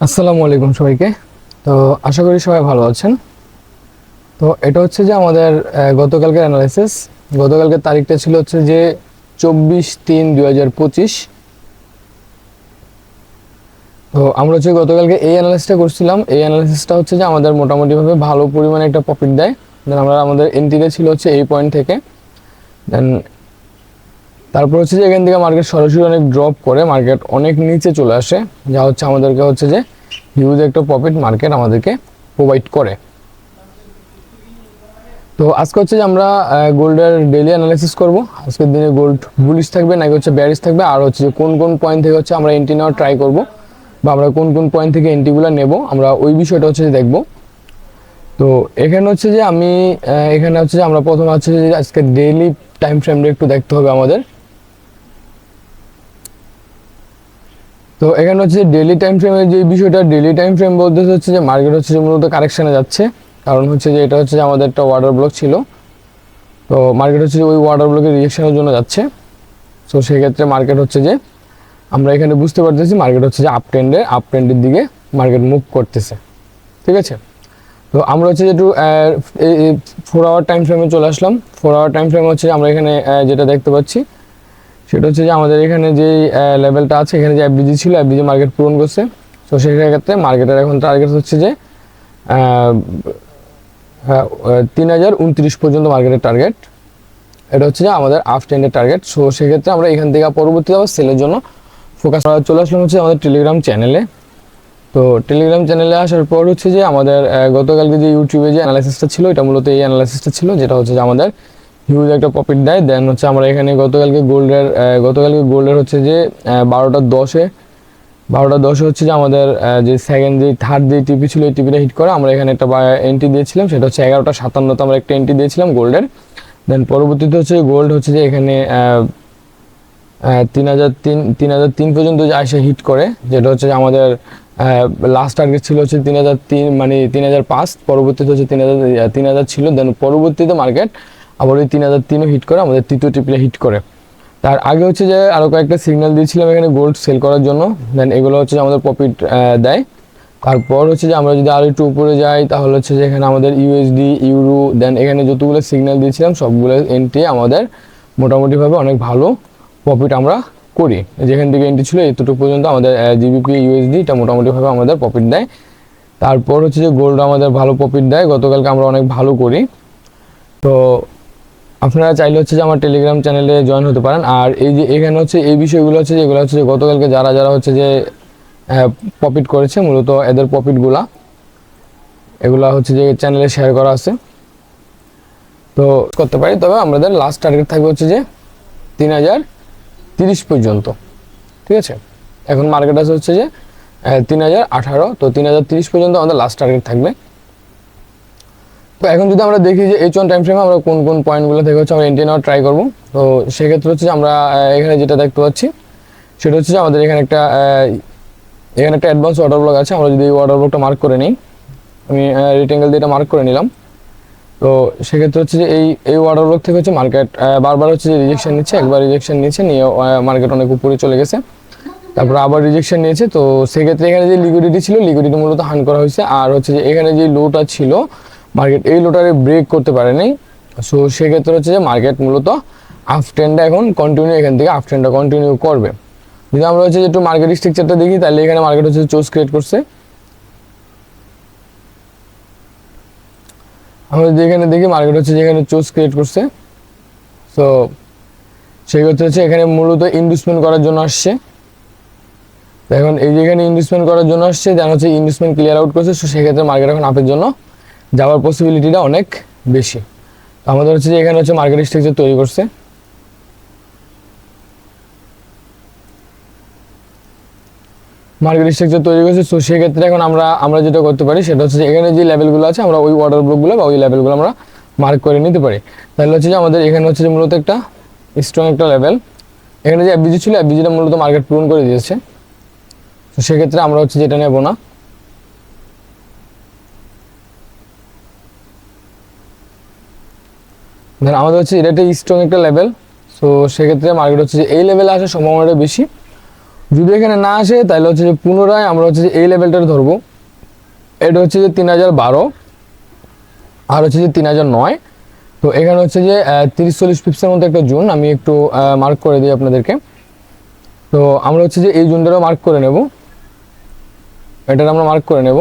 আসসালামু আলাইকুম সবাইকে। তো আশা করি সবাই ভালো আছেন। তো এটা হচ্ছে যে আমাদের আহ, গতকালকের অ্যানালাইসিস গতকালকের তারিখটা ছিল হচ্ছে যে চব্বিশ তিন দুই হাজার পঁচিশ। তো আমরা হচ্ছে গতকালকে এই অ্যানালাইসিসটা করছিলাম। এই অ্যানালাইসিসটা হচ্ছে যে আমাদের মোটামুটিভাবে ভালো পরিমাণে একটা প্রফিট দেয়। দেন আমরা আমাদের এন্ট্রিটা ছিল হচ্ছে এই পয়েন্ট থেকে। দেন তারপর হচ্ছে যে এখান থেকে মার্কেট সরাসরি অনেক ড্রপ করে মার্কেট অনেক নিচে চলে আসে, যা হচ্ছে আমাদেরকে হচ্ছে যে হিউজ একটা প্রফিট মার্কেট আমাদেরকে প্রোভাইড করে। তো আজকে হচ্ছে যে আমরা গোল্ডের ডেলি অ্যানালাইসিস করব। আজকের দিনে গোল্ড বুলিশ থাকবে, নাকি হচ্ছে ব্যারিশ থাকবে, আর হচ্ছে যে কোন কোন পয়েন্ট থেকে হচ্ছে আমরা এন্ট্রি নেওয়ার ট্রাই করব, বা আমরা কোন কোন পয়েন্ট থেকে এন্ট্রিগুলো নেব, আমরা ওই বিষয়টা হচ্ছে যে দেখব। তো এখানে হচ্ছে যে আমি এখানে হচ্ছে যে আমরা প্রথমে হচ্ছে যে আজকে ডেইলি টাইম ফ্রেমটা একটু দেখতে হবে আমাদের। তো এখানে হচ্ছে ডেলি টাইম ফ্রেমের যে বিষয়টা ডেলি টাইম ফ্রেম বলতে হচ্ছে যে মার্কেট হচ্ছে যে মূলত কারেকশানে যাচ্ছে কারণ হচ্ছে যে এটা হচ্ছে যে আমাদের একটা ওয়াটার ব্লক ছিল তো মার্কেট হচ্ছে যে ওই ওয়াটার ব্লকের রিয়েকশনের জন্য যাচ্ছে তো সেক্ষেত্রে মার্কেট হচ্ছে যে আমরা এখানে বুঝতে পারতেছি মার্কেট হচ্ছে যে আপ ট্রেন্ডে আপ ট্রেন্ডের দিকে মার্কেট মুভ করতেছে ঠিক আছে তো আমরা হচ্ছে যে একটু ফোর আওয়ার টাইম ফ্রেমে চলে আসলাম ফোর আওয়ার টাইম ফ্রেম হচ্ছে আমরা এখানে যেটা দেখতে পাচ্ছি সেটা হচ্ছে যে আমাদের এখানে যে লেভেলটা আছে, এখানে যে এফবিজি ছিল এফবিজি মার্কেট পূরণ করছে। তো সেক্ষেত্রে মার্কেটের এখন টার্গেট হচ্ছে যে তিন হাজার উনত্রিশ পর্যন্ত মার্কেটের টার্গেট এটা হচ্ছে যে আমাদের আফ টেন্ডের টার্গেট সো সেক্ষেত্রে আমরা এখান থেকে পরবর্তীতে আবার সেলের জন্য ফোকাস করা চলে আসলাম হচ্ছে আমাদের টেলিগ্রাম চ্যানেলে তো টেলিগ্রাম চ্যানেলে আসার পর হচ্ছে যে আমাদের গতকালকে যে ইউটিউবে যে অ্যানালাইসিসটা ছিল, এটা মূলত এই অ্যানালাইসিসটা ছিল, যেটা হচ্ছে যে আমাদের হিউজ একটা প্রফিট দেয়। দেন হচ্ছে আমরা এখানে গতকালকে গোল্ডের গতকালকে গোল্ডের হচ্ছে যে বারোটা দশে বারোটা দশে হচ্ছে যে আমাদের যে সেকেন্ড যে থার্ড যে টিপি ছিল, এই টিপিটা হিট করে, আমরা এখানে একটা এন্ট্রি দিয়েছিলাম, সেটা হচ্ছে এগারোটা, সাতান্নতে আমরা একটা এন্ট্রি দিয়েছিলাম গোল্ডের দেন পরবর্তীতে হচ্ছে গোল্ড হচ্ছে যে এখানে তিন হাজার তিন তিন হাজার তিন পর্যন্ত যে আসে হিট করে, যেটা হচ্ছে যে আমাদের লাস্ট টার্গেট ছিল হচ্ছে তিন হাজার তিন মানে তিন হাজার পাঁচ, পরবর্তীতে হচ্ছে তিন হাজার তিন হাজার ছিল। দেন পরবর্তীতে মার্কেট আবার ওই তিন হাজার তিনও হিট করে, আমাদের তৃতীয় টিপিটা হিট করে। তার আগে হচ্ছে যে আরও কয়েকটা সিগন্যাল দিয়েছিলাম এখানে গোল্ড সেল করার জন্য। দেন এগুলো হচ্ছে যে আমাদের প্রফিট দেয়। তারপর হচ্ছে যে আমরা যদি আরও একটু উপরে যাই, তাহলে হচ্ছে যে এখানে আমাদের ইউএসডি ইউরো দেন এখানে যতগুলো সিগন্যাল দিয়েছিলাম, সবগুলো এন্ট্রি আমাদের মোটামুটিভাবে অনেক ভালো প্রফিট আমরা করি। যেখান থেকে এন্ট্রি ছিল এতটুকু পর্যন্ত আমাদের জিবিপি ইউএসডি এটা মোটামুটিভাবে আমাদের প্রফিট দেয়। তারপর হচ্ছে যে গোল্ড আমাদের ভালো প্রফিট দেয়। গতকালকে আমরা অনেক ভালো করি। তো আপনারা চাইলে হচ্ছে যে আমার টেলিগ্রাম চ্যানেলে জয়েন হতে পারেন। আর এই যে এখানে হচ্ছে এই বিষয়গুলো হচ্ছে যেগুলো হচ্ছে যে গতকালকে যারা যারা হচ্ছে যে প্রফিট করেছে, মূলত এদের প্রফিটগুলা এগুলা হচ্ছে যে চ্যানেলে শেয়ার করা আছে। তো করতে পারি, তবে আমাদের লাস্ট টার্গেট থাকবে হচ্ছে যে তিন হাজার তিরিশ পর্যন্ত। ঠিক আছে? এখন মার্কেট আছে হচ্ছে যে তিন হাজার আঠারো, তো তিন হাজার তিরিশ পর্যন্ত আমাদের লাস্ট টার্গেট থাকবে। তো এখন যদি আমরা দেখি যে এইচ ওয়ান টাইম ফ্রেমে আমরা কোন কোন পয়েন্টগুলো থেকে হচ্ছে আমরা এন্ট্রি নেওয়ার ট্রাই করব, তো সেক্ষেত্রে হচ্ছে আমরা এখানে যেটা দেখতে পাচ্ছি, সেটা হচ্ছে যে আমাদের এখানে একটা এখানে একটা অ্যাডভান্স ওয়াটার ব্লক আছে, আমরা যদি এই ওয়াটার ব্লকটা মার্ক করে নিই, আমি রিটেঙ্গেল দিয়ে এটা মার্ক করে নিলাম, তো সেক্ষেত্রে হচ্ছে যে এই এই ওয়াটার ব্লক থেকে হচ্ছে মার্কেট বারবার হচ্ছে যে রিজেকশন নিচ্ছে, একবার রিজেকশন নিচ্ছে নিয়ে মার্কেট অনেক উপরে চলে গেছে, তারপর আবার রিজেকশন নিয়েছে, তো সেক্ষেত্রে এখানে যে লিকুইডিটি ছিল লিকুইডিটি মূলত হান করা হয়েছে, আর হচ্ছে যে এখানে যে লোটা ছিল মার্কেট এই লোটারে ব্রেক করতে পারেনি। সো সেক্ষেত্রে হচ্ছে যে মার্কেট মূলত আপ ট্রেন্ডটা এখন কন্টিনিউ এখান থেকে আপ ট্রেন্ডটা কন্টিনিউ করবে। যদি আমরা হচ্ছে একটু মার্কেট স্ট্রাকচারটা দেখি, তাহলে এখানে মার্কেট হচ্ছে চোস ক্রিয়েট করছে। আমরা যদি এখানে দেখি মার্কেট হচ্ছে যেখানে চোস ক্রিয়েট করছে। সো সেক্ষেত্রে হচ্ছে এখানে মূলত ইনভেস্টমেন্ট করার জন্য আসছে। এখন এই যেখানে ইনভেস্টমেন্ট করার জন্য আসছে, যেন হচ্ছে ইনভেস্টমেন্ট ক্লিয়ার আউট করছে সেক্ষেত্রে মার্কেট এখন আপের জন্য যাওয়ার পসিবিলিটিটা অনেক বেশি। আমাদের হচ্ছে যে এখানে হচ্ছে মার্কেট স্ট্রাকচার তৈরি করছে। মার্কেট স্ট্রাকচার তৈরি করছে সো সেক্ষেত্রে এখন আমরা আমরা যেটা করতে পারি সেটা হচ্ছে যে এখানে যে লেভেলগুলো আছে, আমরা ওই ওয়াটার ব্লকগুলো বা ওই লেভেলগুলো আমরা মার্ক করে নিতে পারি। তাহলে হচ্ছে যে আমাদের এখানে হচ্ছে যে মূলত একটা স্ট্রং একটা লেভেল এখানে যে অ্যাবিজি ছিল অ্যাবিজিটা মূলত মার্কেট পূরণ করে দিয়েছে। তো সেক্ষেত্রে আমরা হচ্ছে যেটা নেব না। দেন আমাদের হচ্ছে এটা একটা স্ট্রং একটা লেভেল সো সেক্ষেত্রে মার্কেট হচ্ছে যে এই লেভেলে আসার সম্ভাবনাটা বেশি। যদি এখানে না আসে, তাহলে হচ্ছে যে পুনরায় আমরা হচ্ছে যে এই লেভেলটা ধরবো। এটা হচ্ছে যে তিন হাজার বারো, আর হচ্ছে যে তিন হাজার নয়। তো এখানে হচ্ছে যে তিরিশ চল্লিশ পিপসের মধ্যে একটা জুন, আমি একটু মার্ক করে দিই আপনাদেরকে। তো আমরা হচ্ছে যে এই জুনটারও মার্ক করে নেব। এটার আমরা মার্ক করে নেব।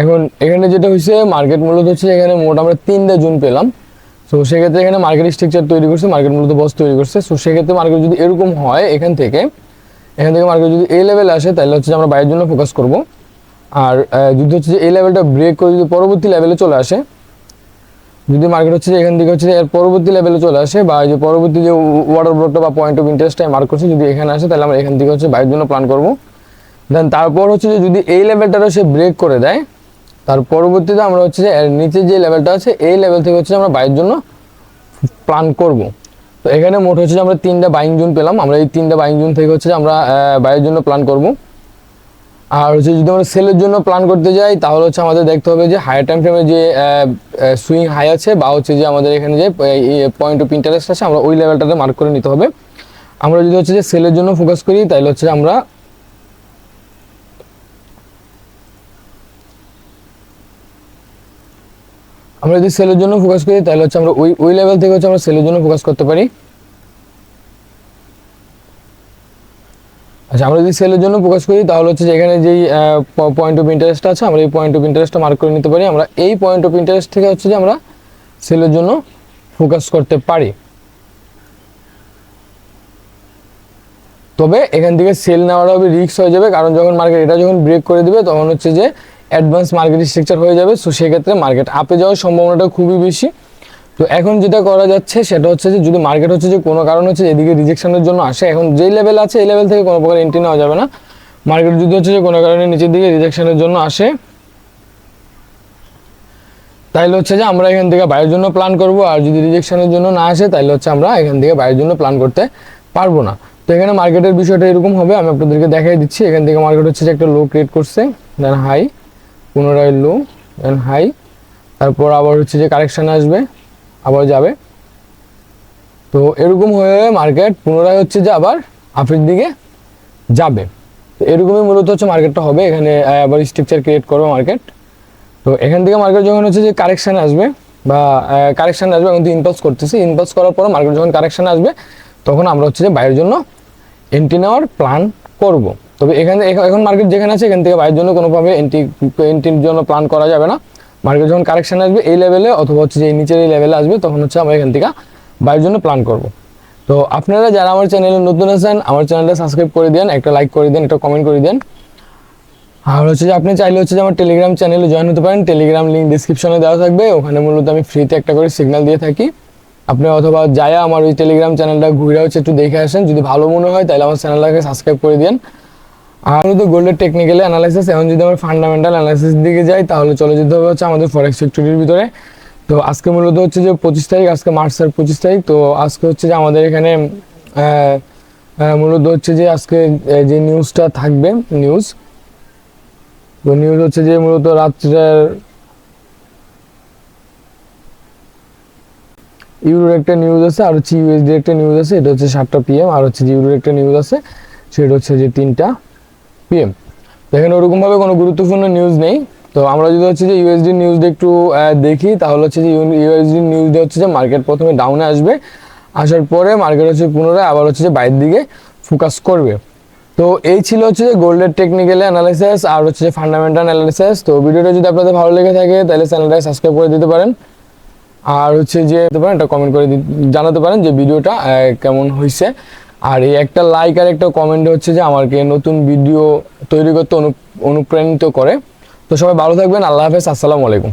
এখন এখানে যেটা হয়েছে মার্কেট মূলত হচ্ছে এখানে মোট আমরা তিনটা জুন পেলাম। সো সেক্ষেত্রে এখানে মার্কেট স্ট্রাকচার তৈরি করছে মার্কেট মূলত বস তৈরি করছে। সো সেক্ষেত্রে মার্কেট যদি এরকম হয় এখান থেকে এখান থেকে মার্কেট যদি এই লেভেলে আসে, তাহলে হচ্ছে আমরা বাইরের জন্য ফোকাস করব। আর যদি হচ্ছে যে এই লেভেলটা ব্রেক করে যদি পরবর্তী লেভেলে চলে আসে, যদি মার্কেট হচ্ছে এখান থেকে হচ্ছে এর পরবর্তী লেভেলে চলে আসে বা যে পরবর্তী যে ওয়াটার ব্লকটা বা পয়েন্ট অফ ইন্টারেস্টটা মার্ক করছে, যদি এখানে আসে, তাহলে আমরা এখান থেকে হচ্ছে বাইরের জন্য প্ল্যান করব। দেন তারপর হচ্ছে যে যদি এই লেভেলটারও সে ব্রেক করে দেয় তার পরবর্তীতে আমরা হচ্ছে যে নিচে যে লেভেলটা আছে, এই লেভেল থেকে হচ্ছে আমরা বাইয়ের জন্য প্ল্যান করব। তো এখানে মোট হচ্ছে যে আমরা তিনটা বাইং জুন পেলাম। আমরা এই তিনটা বাইং জুন থেকে হচ্ছে আমরা বাইয়ের জন্য প্ল্যান করব। আর হচ্ছে যদি আমরা সেলের জন্য প্ল্যান করতে যাই, তাহলে হচ্ছে আমাদের দেখতে হবে যে হায়ার টাইম ফ্রেমে যে সুইং হাই আছে, বা হচ্ছে যে আমাদের এখানে যে পয়েন্ট অফ ইন্টারেস্ট আছে, আমরা ওই লেভেলটাতে মার্ক করে নিতে হবে। আমরা যদি হচ্ছে যে সেলের জন্য ফোকাস করি, তাহলে হচ্ছে আমরা আমরা যদি সেলের জন্য ফোকাস করি, তাহলে হচ্ছে আমরা ওই ওই লেভেল থেকে হচ্ছে আমরা সেলের জন্য ফোকাস করতে পারি। আচ্ছা আমরা যদি সেলের জন্য ফোকাস করি, তাহলে হচ্ছে এখানে যেই পয়েন্ট অফ ইন্টারেস্ট আছে, আমরা এই পয়েন্ট অফ ইন্টারেস্টটা মার্ক করে নিতে পারি। আমরা এই পয়েন্ট অফ ইন্টারেস্ট থেকে হচ্ছে যে আমরা সেলের জন্য ফোকাস করতে পারি। তবে এখান থেকে সেল নেওয়াটা হবে রিস্ক হয়ে যাবে, কারণ যখন মার্কেট এটা যখন ব্রেক করে দিবে, তখন হচ্ছে যে অ্যাডভান্স মার্কেট স্ট্রাকচার হয়ে যাবে। সো সেক্ষেত্রে মার্কেট আপে যাওয়ার সম্ভাবনাটা খুবই বেশি। তো এখন যেটা করা যাচ্ছে, সেটা হচ্ছে যে, যদি মার্কেট হচ্ছে যে, কোনো কারণ হচ্ছে এদিকে রিজেকশনের জন্য আসে, এখন যেই লেভেল আছে, এই লেভেল থেকে কোনো প্রকার এন্ট্রি নেওয়া যাবে না। মার্কেট যদি হচ্ছে যে, কোনো কারণে নিচের দিকে রিজেকশনের জন্য আসে, তাইলে হচ্ছে যে, আমরা এখান থেকে বাইরের জন্য প্ল্যান করব। আর যদি রিজেকশনের জন্য না আসে তাহলে হচ্ছে আমরা এখান থেকে বাইরের জন্য প্ল্যান করতে পারব না। তো এখানে মার্কেটের বিষয়টা এরকম হবে, আমি আপনাদেরকে দেখাই দিচ্ছি। এখান থেকে মার্কেট হচ্ছে যে, একটা লো ক্রিয়েট করছে দেন হাই পুনরায় লো দেন হাই তারপর আবার হচ্ছে যে কারেকশান আসবে, আবার যাবে। তো এরকম হয়ে মার্কেট পুনরায় হচ্ছে যে আবার আপের দিকে যাবে। তো এরকমই মূলত হচ্ছে মার্কেটটা হবে, এখানে আবার স্ট্রাকচার ক্রিয়েট করবে মার্কেট তো এখান থেকে মার্কেট যখন হচ্ছে যে কারেকশান আসবে বা কারেকশান আসবে এখন তো ইনপালস করতেছি ইনপালস করার পর মার্কেট যখন কারেকশান আসবে, তখন আমরা হচ্ছে যে বাইরের জন্য এন্ট্রি নেওয়ার প্ল্যান করব। তবে এখানে এখ- এখন মার্কেট যেখানে আছে, এখান থেকে বাইরের জন্য কোনোভাবে এন্ট্রি এন্ট্রির জন্য প্ল্যান করা যাবে না। মার্কেট যখন কারেকশান আসবে এই লেভেলে অথবা হচ্ছে যে এই নিচের এই লেভেলে আসবে, তখন হচ্ছে আমরা এখান থেকে বাইরের জন্য প্ল্যান করব। তো আপনারা যারা আমার চ্যানেলে নতুন আছেন, আমার চ্যানেলটা সাবস্ক্রাইব করে দেন একটা লাইক করে দেন একটা কমেন্ট করে দেন আর হচ্ছে যে আপনি চাইলে হচ্ছে যে আমার টেলিগ্রাম চ্যানেলে জয়েন হতে পারেন। টেলিগ্রাম লিঙ্ক ডিসক্রিপশনে দেওয়া থাকবে। ওখানে মূলত আমি ফ্রিতে একটা করে সিগন্যাল দিয়ে থাকি। আপনি অথবা যায় আমার ওই টেলিগ্রাম চ্যানেলটা ঘুরে হচ্ছে একটু দেখে আসেন। যদি ভালো মনে হয়, তাহলে আমার চ্যানেলটাকে সাবস্ক্রাইব করে দিন আর তো গোল্ডের টেকনিক্যাল অ্যানালাইসিস এখন যদি আমরা ফান্ডামেন্টাল অ্যানালাইসিস দিকে যাই, তাহলে চলে যেতে হবে হচ্ছে আমাদের ফরেক্স সেক্টরির ভিতরে। তো আজকে মূলত হচ্ছে যে পঁচিশ তারিখ, আজকে মার্চের পঁচিশ তারিখ, তো আজকে হচ্ছে যে আমাদের এখানে মূলত হচ্ছে যে আজকে যে নিউজটা থাকবে নিউজ তো নিউজ হচ্ছে যে মূলত রাত্রের ইউরোর একটা নিউজ আছে, আর হচ্ছে ইউএসডি একটা নিউজ আছে, এটা হচ্ছে সাতটা পিএম আর হচ্ছে যে ইউরোর একটা নিউজ আছে, সেটা হচ্ছে যে তিনটা। পিএম তো এখানে ওরকমভাবে কোনো গুরুত্বপূর্ণ নিউজ নেই। তো আমরা যদি হচ্ছে যে ইউএসডি নিউজটা একটু দেখি, তাহলে হচ্ছে যে ইউএসডি নিউজটা হচ্ছে যে মার্কেট প্রথমে ডাউনে আসবে। আসার পরে মার্কেট হচ্ছে পুনরায় আবার হচ্ছে যে বাইরের দিকে ফোকাস করবে। তো এই ছিল হচ্ছে যে গোল্ডের টেকনিক্যাল অ্যানালাইসিস আর হচ্ছে যে ফান্ডামেন্টাল অ্যানালাইসিস তো ভিডিওটা যদি আপনাদের ভালো লেগে থাকে, তাহলে চ্যানেলটাকে সাবস্ক্রাইব করে দিতে পারেন। আর হচ্ছে যে পারেন, একটা কমেন্ট করে জানাতে পারেন যে ভিডিওটা কেমন হয়েছে আর এই একটা লাইক আর একটা কমেন্ট হচ্ছে যে আমাকে নতুন ভিডিও তৈরি করতে অনু- অনুপ্রাণিত করে। তো সবাই ভালো থাকবেন, আল্লাহ হাফেজ, আসসালামু আলাইকুম।